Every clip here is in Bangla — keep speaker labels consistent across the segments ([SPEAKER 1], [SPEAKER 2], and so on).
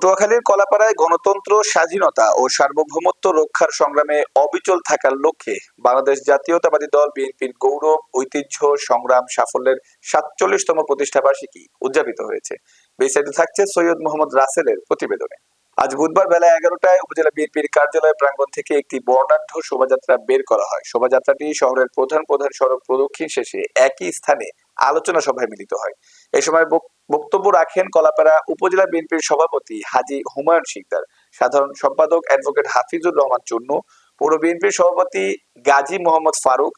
[SPEAKER 1] পটুয়াখালীর কলাপাড়ায় গণতন্ত্র, স্বাধীনতা ও সার্বভৌমত্ব রক্ষার সংগ্রামে অবিচল থাকার লক্ষ্যে বাংলাদেশ জাতীয়তাবাদী দল, বিএনপির গৌরব, ঐতিহ্য, সংগ্রাম, সাফল্যের সাতচল্লিশতম প্রতিষ্ঠাবার্ষিকী উদযাপিত হয়েছে। বিস্তারিত থাকছে সৈয়দ মোহাম্মদ রাসেলের প্রতিবেদনে। আজ বুধবার বেলা এগারোটায় উপজেলা বিএনপির কার্যালয় প্রাঙ্গণ থেকে একটি বর্ণাঢ্য শোভাযাত্রা বের করা হয়। শোভাযাত্রাটি শহরের প্রধান প্রধান সড়ক প্রদক্ষিণ শেষে একই স্থানে আলোচনা সভায় মিলিত হয়। এ সময় বক্তব্য রাখেন কলাপাড়া উপজেলা বিএনপির সভাপতি হাজি হুমায়ুন শিকদার, সাধারণ সম্পাদক অ্যাডভোকেট হাফিজুর রহমান চুন্নু পৌর বিএনপির সভাপতি গাজী মোহাম্মদ ফারুক,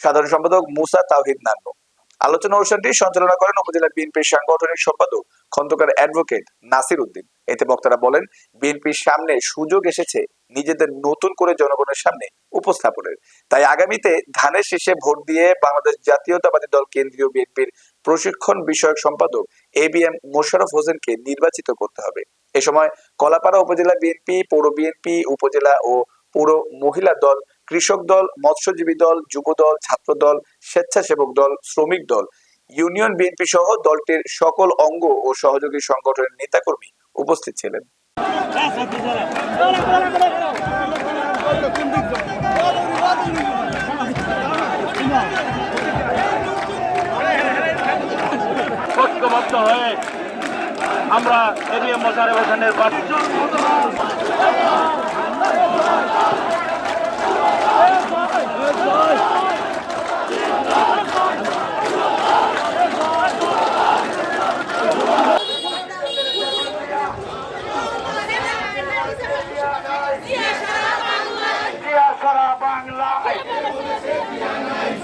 [SPEAKER 1] সাধারণ সম্পাদক মুসা তাওহিদ নান্নু। আলোচনা অনুষ্ঠানটি সঞ্চালনা করেন উপজেলা বিএনপির সাংগঠনিক সম্পাদক, খন্দকার অ্যাডভোকেট নাসির উদ্দিন। এতে বক্তারা বলেন, বিএনপির সামনে সুযোগ এসেছে নিজেদের নতুন করে জনগণের সামনে উপস্থাপনের। তাই আগামীতে ধানের শীষে ভোট দিয়ে বাংলাদেশ জাতীয়তাবাদী দল কেন্দ্রীয় বিএনপির প্রশিক্ষণ বিষয়ক সম্পাদক এ বি এম মোশাররফ হোসেনকে নির্বাচিত করতে হবে। এ সময় কলাপাড়া উপজেলা বিএনপি, পৌর বিএনপি, উপজেলা ও পৌর মহিলা দল, কৃষক দল, মৎস্যজীবী দল, যুব দল, ছাত্র দল, স্বেচ্ছাসেবক দল, শ্রমিক দল, ইউনিয়ন বিএনপি সহ দলটির সকল অঙ্গ ও সহযোগী সংগঠনের নেতাকর্মী উপস্থিত ছিলেন।
[SPEAKER 2] ঐক্যবদ্ধ হয়ে আমরা এবিএম মশারে হোসেনের প্রার্থী জিয়া সারা বাংলায়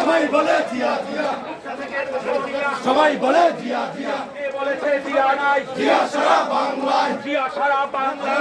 [SPEAKER 3] সবাই বলে জিয়া সবাই বলে জিয়া জিয়া।
[SPEAKER 2] বলেছে জিয়া নাই?
[SPEAKER 3] জিয়া সারা বাংলায়।
[SPEAKER 2] জিয়া সারা বাংলা